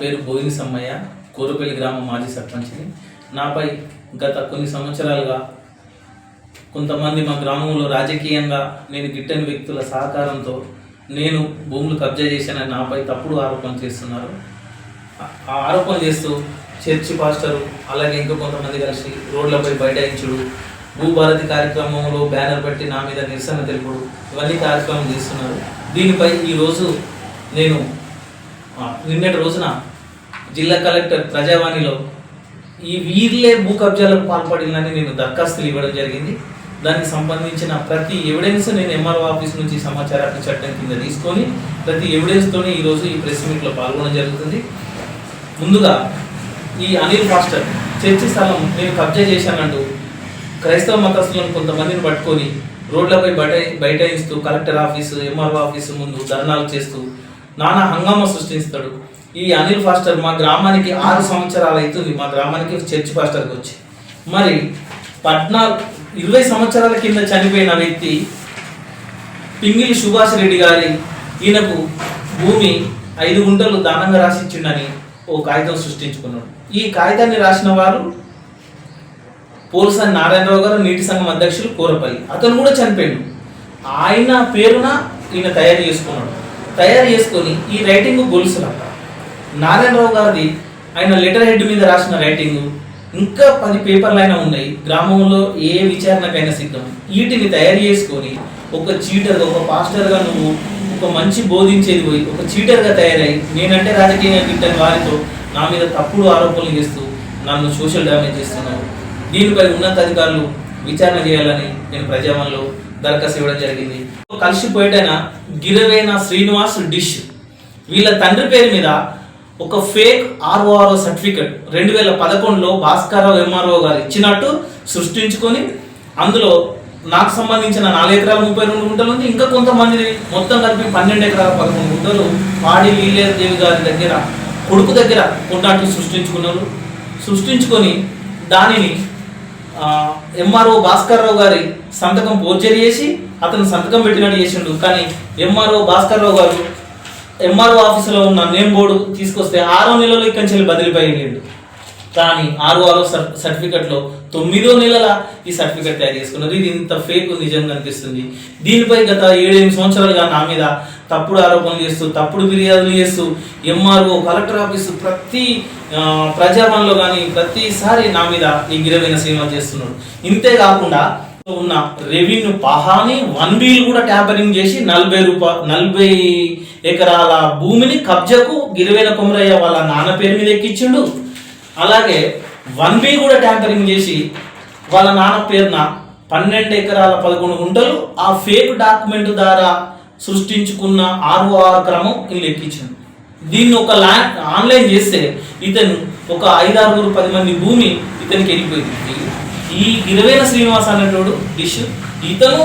పేరు బోయిని సమ్మయ్య కోరుపల్లి గ్రామం మాజీ సర్పంచ్ని నాపై గత కొన్ని సంవత్సరాలుగా కొంతమంది మా గ్రామంలో రాజకీయంగా నేను గిట్టని వ్యక్తుల సహకారంతో నేను భూములు కబ్జా చేశానని నాపై తప్పుడు ఆరోపణ చేస్తున్నారు. ఆ- ఆరోపణ చేస్తూ చర్చి పాస్టరు అలాగే ఇంకా కొంతమంది కలిసి రోడ్లపై బైఠాయించుడు భూభారతి కార్యక్రమంలో బ్యానర్ పెట్టి నా మీద నిరసన తెలుపుడు ఇవన్నీ కార్యక్రమం చేస్తున్నారు. దీనిపై ఈరోజు నేను నిన్నటి రోజున జిల్లా కలెక్టర్ ప్రజావాణిలో ఈ వీర్లే భూ కబ్జాలకు పాల్పడిందని నేను దరఖాస్తులు ఇవ్వడం జరిగింది. దానికి సంబంధించిన ప్రతి ఎవిడెన్స్ నేను ఎంఆర్ఓ ఆఫీస్ నుంచి సమాచార హక్కు చట్టం కింద తీసుకొని ప్రతి ఎవిడెన్స్తోనే ఈరోజు ఈ ప్రెస్ మీట్లో పాల్గొనడం జరుగుతుంది. ముందుగా ఈ అనిల్ మాస్టర్ చర్చి స్థలం నేను కబ్జా చేశానంటూ క్రైస్తవ మతస్థులను కొంతమందిని పట్టుకొని రోడ్లపై బయట బైఠాయిస్తూ కలెక్టర్ ఆఫీసు ఎంఆర్ఓ ఆఫీసు ముందు ధర్నాలు చేస్తూ నానా హంగామా సృష్టిస్తాడు. ఈ అనిల్ ఫాస్టర్ మా గ్రామానికి ఆరు సంవత్సరాలు అవుతుంది. మా గ్రామానికి చర్చ్ ఫాస్టర్కి వచ్చి. మరి పద్నాలుగు ఇరవై సంవత్సరాల కింద చనిపోయిన వ్యక్తి పింగిలి సుభాష్ రెడ్డి గారి ఈయనకు భూమి ఐదు గుంటలు దానంగా రాసిచ్చిండని ఓ కాగితం సృష్టించుకున్నాడు. ఈ కాగితాన్ని రాసిన వారు పోలసాని నారాయణరావు గారు నీటి సంఘం అధ్యక్షులు కూరపల్లి. అతను కూడా చనిపోయాడు. ఆయన పేరున ఈయన తయారు చేసుకున్నాడు. తయారు చేసుకొని ఈ రైటింగ్ గొలుసులంట. నారాయణరావు గారిది ఆయన లెటర్ హెడ్ మీద రాసిన రైటింగ్ ఇంకా పది పేపర్లు అయినా ఉన్నాయి. గ్రామంలో ఏ విచారణకైనా సిద్ధం. వీటిని తయారు చేసుకొని ఒక చీటర్గా ఒక పాస్టర్గా నువ్వు ఒక మంచి బోధించేది పోయి ఒక చీటర్గా తయారై నేనంటే రాజకీయంగా గిట్టని వారితో నా మీద తప్పుడు ఆరోపణలు చేస్తూ నన్ను సోషల్ డ్యామేజ్ చేస్తున్నావు. దీనిపై ఉన్నతాధికారులు విచారణ చేయాలని నేను ప్రజావన్లో దరఖాస్తు ఇవ్వడం జరిగింది. కలిసిపోయేటైన గిరవైన శ్రీనివాస్ డిష్. వీళ్ళ తండ్రి పేరు మీద ఒక ఫేక్ ఆర్ఓఆర్ఓ సర్టిఫికెట్ రెండు వేల పదకొండులో భాస్కరరావు ఎంఆర్ఓ గారు ఇచ్చినట్టు సృష్టించుకొని అందులో నాకు సంబంధించిన నాలుగు ఎకరాల ముప్పై రెండు గుంటలు ఉంది. ఇంకా కొంతమంది మొత్తం కలిపి పన్నెండు ఎకరాల పదకొండు గుంటలు వాడి లీలేదేవి గారి దగ్గర కొడుకు దగ్గర ఉన్నట్టు సృష్టించుకున్నారు. సృష్టించుకొని దానిని ఎంఆర్ఓ భాస్కర్రావు గారి సంతకం పోర్జరీ చేసి అతను సంతకం పెట్టినట్టు చేసిండు. కానీ ఎంఆర్ఓ భాస్కర్రావు గారు ఎంఆర్ఓ ఆఫీసులో ఉన్న నేమ్ బోర్డు తీసుకొస్తే ఆరో నెలలో ఇక్కడి నుంచి బదిలిపోయిండు. కానీ ఆరు ఆరో సర్టిఫికెట్లో తొమ్మిదో నెలల ఈ సర్టిఫికెట్ తయారు చేసుకున్నారు ఇది ఇంత ఫేక్ నిజంగా అనిపిస్తుంది. దీనిపై గత ఏడెనిమిది సంవత్సరాలుగా నా మీద తప్పుడు ఆరోపణలు చేస్తూ తప్పుడు ఫిర్యాదులు చేస్తూ ఎంఆర్ఓ కలెక్టర్ ఆఫీసు ప్రతి ప్రజాభవన్లో కానీ ప్రతిసారి నా మీద ఈ గిరవైన సినిమా చేస్తున్నాడు. ఇంతే కాకుండా ఉన్న రెవెన్యూ పహాని వన్ బిల్ కూడా ట్యాపరింగ్ చేసి నలభై రూపా నలభై ఎకరాల భూమిని కబ్జాకు గిరివేల కొమరయ్య వాళ్ళ నాన్న పేరు మీద ఎక్కించిండు. అలాగే వన్ బి కూడా ట్యాంపరింగ్ చేసి వాళ్ళ నాన్న పేరున పన్నెండు ఎకరాల పదకొండు గుంటలు ఆ ఫేక్ డాక్యుమెంట్ ద్వారా సృష్టించుకున్న ఆర్ఓఆర్ క్రమం వీళ్ళు ఎక్కించాడు దీన్ని ఒక ల్యాండ్ ఆన్లైన్ చేస్తే ఇతను ఒక ఐదారుగురు పది మంది భూమి ఇతనికి వెళ్ళిపోయింది ఈ గిరవేల శ్రీనివాస్ అనేటోడు డిష్ ఇతను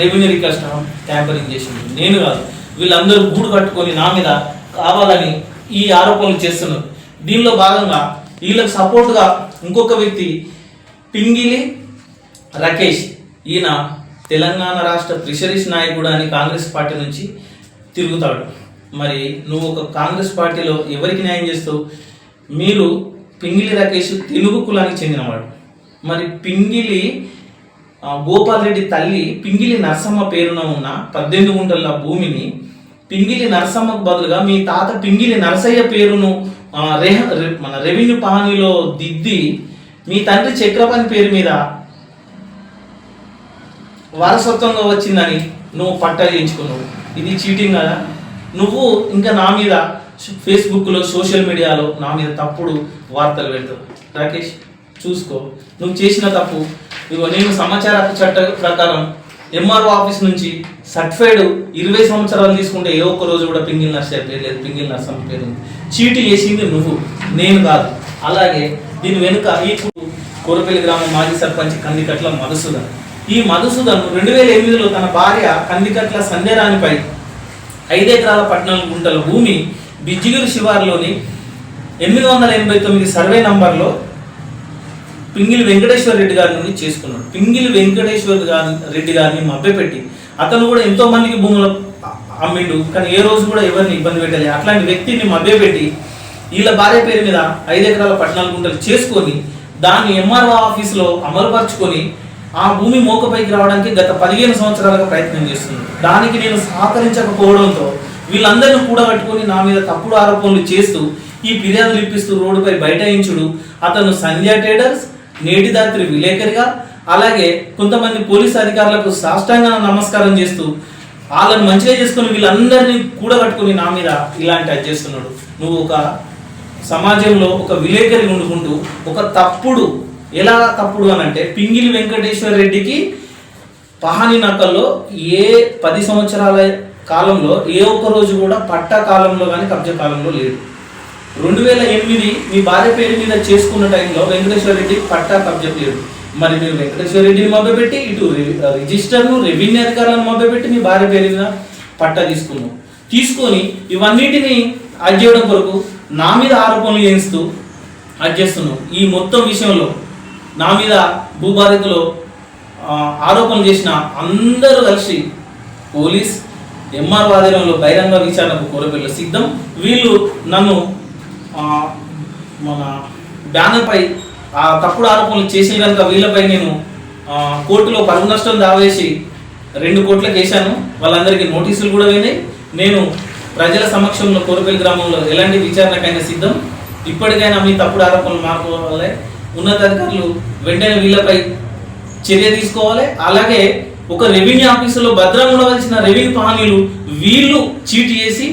రెవెన్యూ రికార్డ్ ట్యాంపరింగ్ చేసింది నేను కాదు వీళ్ళందరూ గూడు కట్టుకొని నా మీద కావాలని ఈ ఆరోపణలు చేస్తున్నారు. దీనిలో భాగంగా వీళ్ళకి సపోర్ట్గా ఇంకొక వ్యక్తి పింగిలి రకేష్. ఈయన తెలంగాణ రాష్ట్ర ఫిషరీస్ నాయకుడు అని కాంగ్రెస్ పార్టీ నుంచి తిరుగుతాడు. మరి నువ్వు ఒక కాంగ్రెస్ పార్టీలో ఎవరికి న్యాయం చేస్తావు? మీరు పింగిలి రాకేష్ తెలుగు కులానికి చెందినవాడు. మరి పింగిలి గోపాల్ రెడ్డి తల్లి పింగిలి నరసమ్మ పేరున ఉన్న పద్దెనిమిది గుంటల భూమిని పింగిలి నరసమ్మకు బదులుగా మీ తాత పింగిలి నరసయ్య పేరును రెహ మన రెవెన్యూ పహానీలో దిద్ది మీ తండ్రి చక్రపాణి పేరు మీద వారసత్వంగా వచ్చిందని నువ్వు పట్టా చేయించుకున్నావు. ఇది చీటింగ్ కదా? నువ్వు ఇంకా నా మీద ఫేస్బుక్లో సోషల్ మీడియాలో నా మీద తప్పుడు వార్తలు పెడతావు. రాకేష్ చూసుకో. నువ్వు చేసిన తప్పు. ఇగో నేను సమాచార చట్ట ప్రకారం ఎంఆర్ఓ ఆఫీస్ నుంచి సర్టిఫైడ్ ఇరవై సంవత్సరాలు తీసుకుంటే ఏ ఒక్క రోజు కూడా పింగిల్ నర్సయ్య పేరు లేదు. పింగిల్ నర్సమ్మ పేరు ఉంది. చేసింది నువ్వు. నేను కాదు. అలాగే దీని వెనుక ఈ కోరపల్లి గ్రామం మాజీ సర్పంచ్ కందికట్ల మధుసూదన్. ఈ మధుసూదన్ రెండు వేల ఎనిమిదిలో తన భార్య కందికట్ల సంధ్యారాణిపై ఐదు ఎకరాల పద్నాలుగు గుంటల భూమి బిజ్జిగిరి శివారులోని ఎనిమిది వందల ఎనభై తొమ్మిది సర్వే నంబర్లో పింగిలి వెంకటేశ్వర రెడ్డి గారి నుండి చేసుకున్నాడు. పింగిలి వెంకటేశ్వర గారి రెడ్డి గారిని మభ్యపెట్టి అతను కూడా ఎంతో మందికి భూములు అమ్మిండు కానీ ఏ రోజు కూడా ఎవరిని ఇబ్బంది పెట్టలే. అట్లాంటి వ్యక్తిని మభ్యపెట్టి వీళ్ళ భార్య పేరు మీద ఐదు ఎకరాల పద్నాలుగు గుంటలు చేసుకొని దాన్ని ఎంఆర్ఓ ఆఫీసులో అమలుపరుచుకొని ఆ భూమి మోకపైకి రావడానికి గత పదిహేను సంవత్సరాలుగా ప్రయత్నం చేస్తుంది. దానికి నేను సహకరించకపోవడంతో వీళ్ళందరినీ కూడగట్టుకొని నా మీద తప్పుడు ఆరోపణలు చేస్తూ ఈ ఫిర్యాదులు ఇప్పిస్తూ రోడ్డుపై బైఠాయించుడు అతను సంధ్య ట్రేడర్స్ నేటిదాత్రి విలేకరిగా అలాగే కొంతమంది పోలీస్ అధికారులకు సాష్టాంగ నమస్కారం చేస్తూ వాళ్ళని మంచిగా చేసుకుని వీళ్ళందరినీ కూడగట్టుకుని నా మీద ఇలాంటి అది చేస్తున్నాడు. నువ్వు ఒక సమాజంలో ఒక విలేకరి ఉండుకుంటూ ఒక తప్పుడు ఎలా తప్పుడు అని అంటే పింగిలి వెంకటేశ్వర రెడ్డికి పహాని నకల్లో ఏ పది సంవత్సరాల కాలంలో ఏ ఒక్క రోజు కూడా పట్టా కాలంలో కానీ కబ్జా కాలంలో లేడు. రెండు వేల ఎనిమిది మీ భార్య పేరు మీద చేసుకున్న టైంలో వెంకటేశ్వర రెడ్డి పట్టా కబ్జా లేడు మరి మీరు వెంకటేశ్వర రెడ్డిని మభ్యపెట్టి ఇటు రిజిస్టర్ను రెవెన్యూ అధికారులను మభ్యపెట్టి మీ భార్య పేరు మీద పట్టా తీసుకున్నాం తీసుకొని ఇవన్నిటిని అది చేయడం కొరకు నా మీద ఆరోపణలు చేయిస్తూ అది చేస్తున్నాం ఈ మొత్తం విషయంలో నా మీద భూబాధితులు ఆరోపణలు చేసిన అందరూ కలిసి పోలీస్ ఎంఆర్ ఆధ్వర్యంలో బహిరంగ విచారణకు కోరపిల్ల సిద్ధం. వీళ్ళు నన్ను మన బ్యానర్పై ఆ తప్పుడు ఆరోపణలు చేసిన కనుక వీళ్ళపై నేను కోర్టులో పరువు నష్టం దావేసి రెండు కోట్లకు వేశాను. వాళ్ళందరికీ నోటీసులు కూడా విని నేను ప్రజల సమక్షంలో కోరపల్లి గ్రామంలో ఎలాంటి విచారణకైనా సిద్ధం. ఇప్పటికైనా మీ తప్పుడు ఆరోపణలు మానుకోవాలి ఉన్నతాధికారులు వెంటనే వీళ్ళపై చర్య తీసుకోవాలి. అలాగే ఒక రెవెన్యూ ఆఫీసులో భద్రంగా ఉండవలసిన రెవెన్యూ పహానీలు వీళ్ళు చీట్ చేసి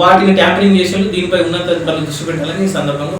వాటిని ట్యాంపరింగ్ చేసి దీనిపై ఉన్నతాధికారులు దృష్టి పెట్టాలని ఈ సందర్భంగా